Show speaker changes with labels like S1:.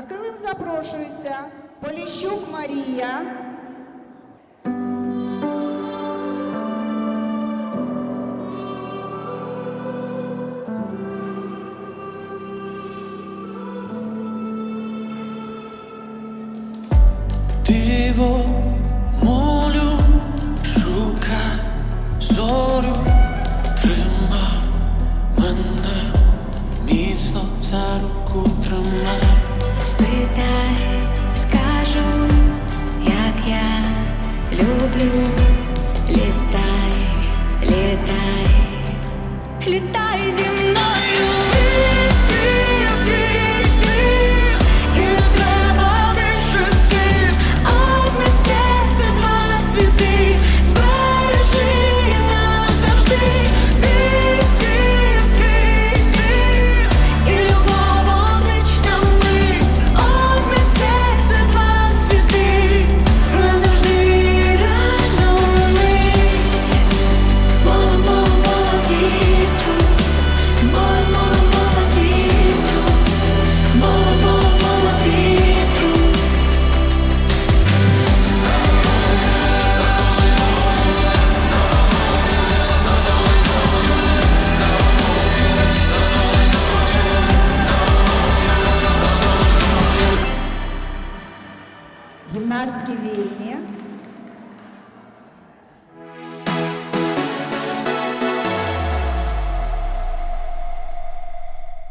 S1: На килим запрошується Поліщук Марія.
S2: Диво молю, шука, зорю, трима мене міцно за руку.
S3: люблю, летай, летай, летай земной.
S1: Гімнастки вільні.